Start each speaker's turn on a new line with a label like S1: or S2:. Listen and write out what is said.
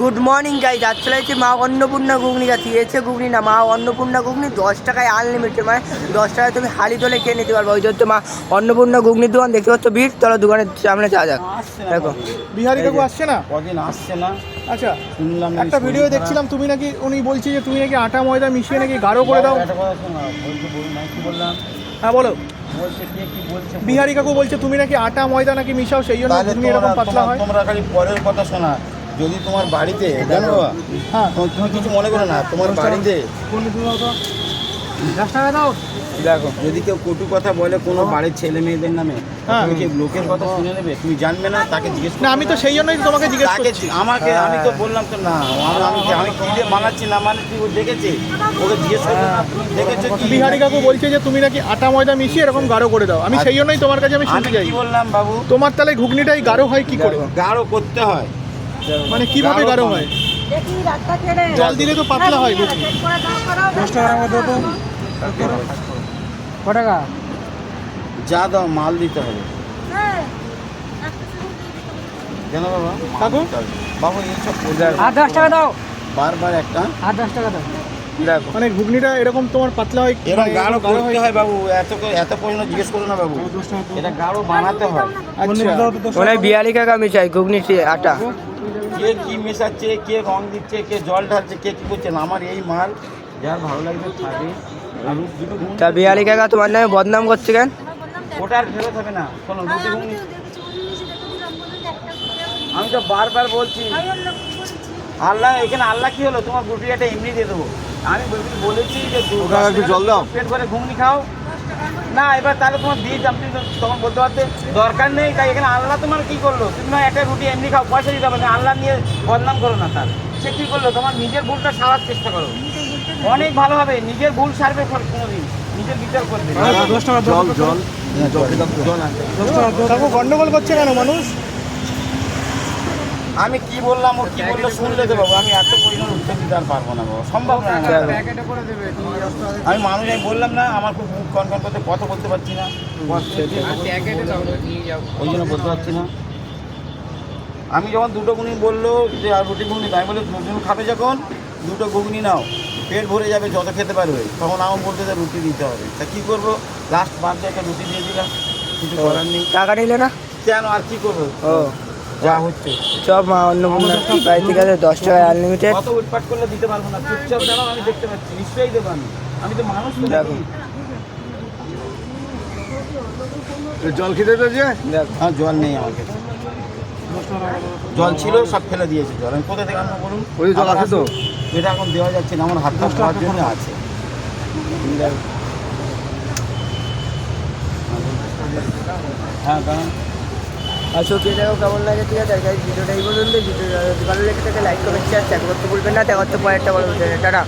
S1: Good morning guys আজ চলে যাচ্ছে মা অন্নপূর্ণা ঘুগনি গাছি এসে ঘুগনি না মা অন্নপূর্ণা ঘুগনি দশ টাকায় আনলিমিটেড মানে দশ টাকায় তুমি হালি তোলে খেয়ে নিতে পারবে। ওই জন্য মা অন্নপূর্ণা ঘুগনির দোকান দেখতে পাচ্ছ ভিড়। চলো দোকানের সামনে যাওয়া যাক। দেখো।
S2: বিহারি কাকু আসছে না?
S3: কদিন আসছে না?
S2: আচ্ছা
S3: শুনলাম
S2: একটা ভিডিও দেখছিলাম তুমি নাকি উনি বলছি যে তুমি নাকি আটা ময়দা মিশিয়ে নাকি গাঢ় করে দাও।
S3: বললাম?
S2: হ্যাঁ বলো।
S3: বলছে কে কি বলছে
S2: বিহারি কাকু বলছে তুমি নাকি আটা ময়দা নাকি মিশাও সেই জন্য ঘুগনি এরকম পাতলা হয়।
S3: তোমরা খালি পরের কথা শোনা। যদি তোমার বাড়িতে জানো বাবা,
S2: হ্যাঁ
S3: তুমি কিছু মনে করো না তোমার বাড়িতে দেখো যদি কেউ কটু কথা বলে কোনো বাড়ির ছেলে মেয়েদের নামে
S2: হ্যাঁ।
S3: তুমি কি লোকের কথা শুনে নেবে তুমি জানবে না তাকে জিজ্ঞেস
S2: না আমি তো সেই জন্যই তোমাকে জিজ্ঞেস করছি।
S3: আমাকে আমি তো বললাম তো না আমি আমি কি দিয়ে বানাচ্ছি না মানে তুই ও দেখেছে। ওকে জিজ্ঞেস তুমি দেখেছ কি?
S2: বিহারি কাকু বলছে যে তুমি নাকি আটা ময়দা মিশিয়ে এরকম গাঢ় করে দাও। আমি সেই জন্যই তোমার কাছে আমি
S3: আমি
S2: শুনতে চাই।
S3: বললাম বাবু?
S2: তোমার তাহলে ঘুগনিটাই গাঢ় হয় কি করে?
S3: গাঢ় করতে হয়।
S2: মানে কীভাবে
S3: গাঢ়
S2: গাঢ় হয়?
S4: দেখি রাস্তা ছেড়ে
S2: জল দিলে তো পাতলা হয়
S4: দশ টাকার মধ্যে তো
S2: ক টাকা?
S3: যা দাও মাল দিতে হবে।
S4: হ্যাঁ।
S3: কেন বাবা?
S2: কাকু?
S3: বাবু এইসব
S1: আর দশ টাকা দাও।
S3: বারবার একটা।
S1: আর দশ টাকা দাও। দেখো।
S2: মানে ঘুগনিটা এরকম তোমার পাতলা হয়
S3: এরকম
S2: মানে
S3: গাঢ় করতে হয় বাবু। এত এত পর্যন্ত জিজ্ঞেস করো না বাবু। এটা গাঢ় বানাতে হয়।
S2: আচ্ছা।
S1: বিয়ালি কাকা মিশাই ঘুগনি আটা।
S3: কে কি মেশাচ্ছে কে রং দিচ্ছে কে জল ঢালছে কে কি করছে না, আমার এই মাল যার ভালো লাগবে খাবে।
S1: তা বিহারি কাকা তোমার নামে বদনাম করছে কেন?
S3: ওটা আর ফেরত হবে না। শোনো রুটি ঘুগনি আমি তো বারবার বলছি। আল্লাহ এখানে আল্লাহ কি হলো? তোমার রুটি একটা এমনি দিয়ে দেবো। আমি বল- বলেছি যে দু- দশ টাকা পেট ঘুগনি খাও। না এবার তাহলে তোমার দিয়ে তখন বলতে পারতে দরকার নেই তাই এখানে আল্লাহ তোমার কি করল? তুমি না একটা রুটি এমনি খাও পয়সা দিতে আল্লাহ নিয়ে বদনাম করো না তার। সে কি করল? তোমার নিজের ভুলটা সারার চেষ্টা করো। অনেক ভালো হবে নিজের ভুল সারবে কোনোদিন নিজের বিচার করবে।
S2: জল জল
S3: জল আনতে।
S2: কাকু গন্ডগোল করছে কেন মানুষ?
S3: আমি কি বললাম ও কি বলল শুনলে তো বাবু আমি এত পরিমাণ উত্তর আর পারব না বাবা সম্ভব না। আমি মানুষ আমি বললাম না আমার খুব মুখ কনকন করতে কথা বলতে পারছি না। ওই জন্য বলতে পারছি না। আমি যখন দুটো গুণি বলল যে আর রুটি ঘুগনি তাই বলে দুজন খাবে যখন দুটো ঘুগনি নাও। পেট ভরে যাবে যত খেতে পারবে। তখন আমার বলতে রুটি দিতে হবে। তা কী করব? লাস্ট বাদ একটা রুটি দিয়ে দিলাম। কিছু করার নেই।
S1: টাকা নিলে না?
S3: কেন? আর কি করব?
S1: ও।
S3: যা হচ্ছে।
S1: সব মা অন্নপূর্ণা প্রায় ঠিক আছে দশ টাকায় আনলিমিটেড
S3: কত উৎপাট করলে দিতে পারব না? চুপচাপ দাঁড়াও আমি দেখতে পাচ্ছি নিশ্চয়ই দেবো আমি। আমি তো মানুষ
S1: দেখো।
S2: জল খেতে তো যে?
S3: আর জল নেই আমার কাছে জল ছিল সব ফেলে দিয়েছি জল। আমি কোথা থেকে আনব বলুন?
S2: ওই জল আছে তো?
S3: এটা এখন দেওয়া যাচ্ছে না আমার হাতটা খাওয়ার জন্য আছে। হ্যাঁ কারণ
S1: আর কে দেখো, কেমন লাগে? ঠিক আছে গাইজ ভিডিওটা বলুন। পর্যন্ত ভিডিওটা যদি ভালো লেগে থাকে লাইক কমেন্ট শেয়ার চ্যাক করতে ভুলবেন না। দেখা হচ্ছে পরেরটা বড় ভিডিও টাটা।